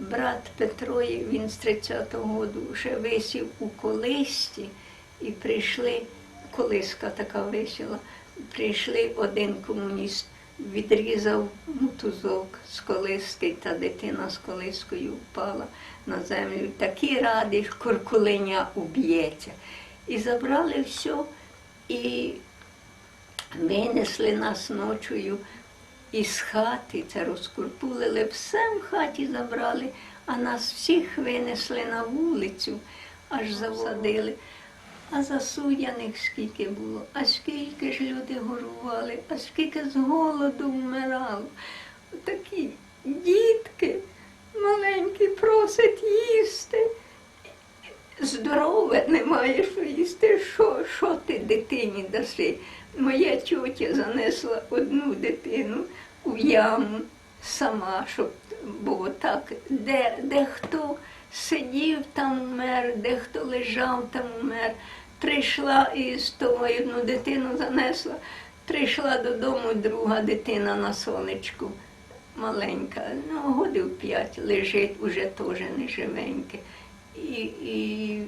брат Петро, він з 30-го року вже висів у колисті, і прийшли, колиска така висіла, прийшли один комуніст, відрізав мотузок з колиски, та дитина з колискою впала на землю. Такі раді, куркулиня уб'ється. І забрали все, і винесли нас ночою із хати, це розкурпулили, все в хаті забрали, а нас всіх винесли на вулицю, аж засадили. А засудяних скільки було, а скільки ж люди горували, а скільки з голоду вмирало. Такі дітки маленькі просять їсти. Здорове немає що їсти. Що, що ти дитині даси? Моя тьотя занесла одну дитину у яму сама, щоб було так, де, де хто сидів, там умер, де хто лежав, там умер. Прийшла і з того одну дитину занесла, прийшла додому друга дитина на сонечку, маленька, ну, годів п'ять лежить, уже теж не живеньке. І, і